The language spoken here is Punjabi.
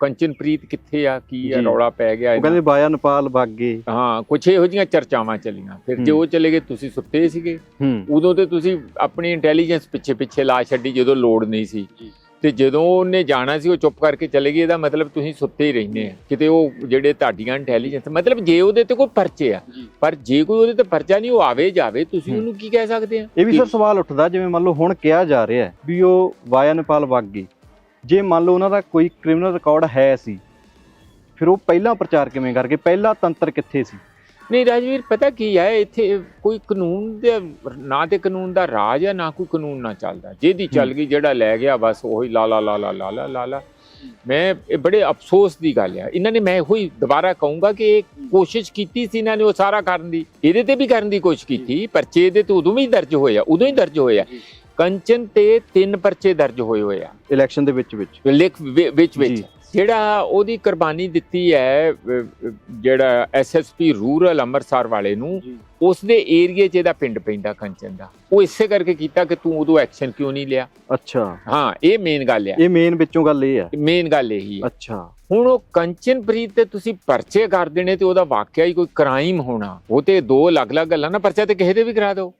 ਕੰਚਨਪ੍ਰੀਤ ਕਿੱਥੇ ਆ ਕੀ ਆ। ਰੌਲਾ ਪੈ ਗਿਆ ਉਹ ਕਹਿੰਦੇ ਬਾਇਆ ਨੇਪਾਲ ਵਗ ਗਏ। ਹਾਂ ਕੁਛ ਇਹੋ ਜੀਆਂ ਚਰਚਾਵਾਂ ਚੱਲੀਆਂ। ਫਿਰ ਜੇ। ਉਹ ਚਲੇ ਗਏ ਤੁਸੀਂ ਸੁੱਤੇ ਸੀਗੇ। ਉਦੋਂ ਤੇ ਤੁਸੀਂ ਆਪਣੀ ਇੰਟੈਲੀਜੈਂਸ ਪਿੱਛੇ ਪਿੱਛੇ ਲਾ ਛੱਡੀ ਜਦੋਂ ਲੋੜ ਨਹੀਂ ਸੀ। ਤੇ ਜਦੋਂ ਉਹਨੇ ਜਾਣਾ ਸੀ ਉਹ ਚੁੱਪ ਕਰਕੇ ਚਲੇ ਗਏ। ਇਹਦਾ ਮਤਲਬ ਤੁਸੀਂ ਸੁੱਤੇ ਹੀ ਰਹਿੰਦੇ ਆ। ਕਿਤੇ ਉਹ ਜਿਹੜੇ ਤੁਹਾਡੀਆਂ ਇੰਟੈਲੀਜੈਂਸ ਮਤਲਬ ਜੇ ਉਹਦੇ ਤੇ ਕੋਈ ਪਰਚੇ ਆ। ਪਰ ਜੇ ਕੋਈ ਉਹਦੇ ਤੇ ਪਰਚਾ ਨਹੀਂ ਉਹ ਆਵੇ ਜਾਵੇ। ਤੁਸੀਂ। ਉਹਨੂੰ ਕੀ ਕਹਿ ਸਕਦੇ ਆ? ਇਹ ਵੀ ਸਰ ਸਵਾਲ ਉੱਠਦਾ ਜਿਵੇਂ ਮੰਨ ਲਓ ਹੁਣ ਕਿਹਾ ਜਾ ਰਿਹਾ ਵੀ ਉਹ ਬਾਇਆ ਨੇਪਾਲ ਵਗ ਗਏ। ਜੇ ਮੰਨ ਲਓ ਉਹਨਾਂ ਦਾ ਕੋਈ ਕ੍ਰਿਮੀਨਲ ਰਿਕਾਰਡ ਹੈ ਸੀ ਫਿਰ ਉਹ ਪਹਿਲਾਂ ਪ੍ਰਚਾਰ ਕਿਵੇਂ ਕਰਕੇ ਪਹਿਲਾ ਤੰਤਰ ਕਿੱਥੇ ਸੀ? ਨਹੀਂ ਰਾਜਵੀਰ ਪਤਾ ਕੀ ਹੈ ਇੱਥੇ ਕੋਈ ਕਾਨੂੰਨ ਦੇ ਨਾ ਤੇ ਕਾਨੂੰਨ ਦਾ ਰਾਜ ਹੈ ਨਾ ਕੋਈ ਕਾਨੂੰਨ ਨਾ ਚੱਲਦਾ। ਜਿਹਦੀ ਚੱਲ ਗਈ ਜਿਹੜਾ ਲੈ ਗਿਆ ਬਸ ਉਹੀ ਲਾ ਲਾ ਲਾ ਲਾ ਲਾ ਲਾ ਲਾ ਲਾ। ਮੈਂ ਇਹ ਬੜੇ ਅਫਸੋਸ ਦੀ ਗੱਲ ਹੈ ਇਹਨਾਂ ਨੇ ਮੈਂ ਉਹੀ ਦੁਬਾਰਾ ਕਹੂੰਗਾ ਕਿ ਇਹ ਕੋਸ਼ਿਸ਼ ਕੀਤੀ ਸੀ ਇਹਨਾਂ ਨੇ ਉਹ ਸਾਰਾ ਕਰਨ ਦੀ। ਇਹਦੇ ਤੇ ਵੀ ਕਰਨ ਦੀ ਕੋਸ਼ਿਸ਼ ਕੀਤੀ। ਪਰਚੇ ਇਹਦੇ ਤੇ ਉਦੋਂ ਵੀ ਦਰਜ ਹੋਇਆ ਉਦੋਂ ਹੀ ਦਰਜ ਹੋਇਆ ਕੰਚਨ ਤੇ ਤਿੰਨ ਪਰਚੇ ਦਰਜ ਹੋਏ ਹੋਏ ਆ। ਇਲੈਕਸ਼ਨ ਦੇ ਵਿੱਚ ਵਿੱਚ। ਲਿਖ ਵਿੱਚ ਵਿੱਚ। ਜਿਹੜਾ ਉਹਦੀ ਕੁਰਬਾਨੀ ਦਿੱਤੀ ਹੈ ਜਿਹੜਾ ਐਸਐਸਪੀ ਰੂਰਲ ਅੰਮ੍ਰਿਤਸਰ ਵਾਲੇ ਨੂੰ ਉਸ ਦੇ ਏਰੀਏ 'ਚ ਇਹਦਾ ਪਿੰਡ ਪੈਂਦਾ ਕੰਚਨ ਦਾ। ਉਹ ਇਸੇ ਕਰਕੇ ਕੀਤਾ ਕਿ ਤੂੰ ਉਦੋਂ ਐਕਸ਼ਨ ਕਿਉਂ ਨਹੀਂ ਲਿਆ? ਅੱਛਾ। ਹਾਂ ਇਹ ਮੇਨ ਗੱਲ ਹੈ ਇਹ ਮੇਨ ਵਿੱਚੋਂ ਗੱਲ ਇਹ ਹੈ ਮੇਨ ਗੱਲ ਇਹੀ ਹੈ ਅੱਛਾ। ਹੁਣ ਉਹ ਕੰਚਨਪ੍ਰੀਤ ਤੇ ਤੁਸੀਂ ਪਰਚੇ ਕਰ ਦੇਣੇ ਤੇ ਉਹਦਾ ਵਾਕਿਆ ਹੀ ਕੋਈ ਕ੍ਰਾਈਮ ਹੋਣਾ। ਉਹ ਤੇ ਦੋ ਅਲੱਗ-ਅਲੱਗ ਗੱਲਾਂ ਨਾ ਪਰਚਾ ਤੇ ਕਿਸੇ ਦੇ ਵੀ ਕਰਾ ਦਿਓ।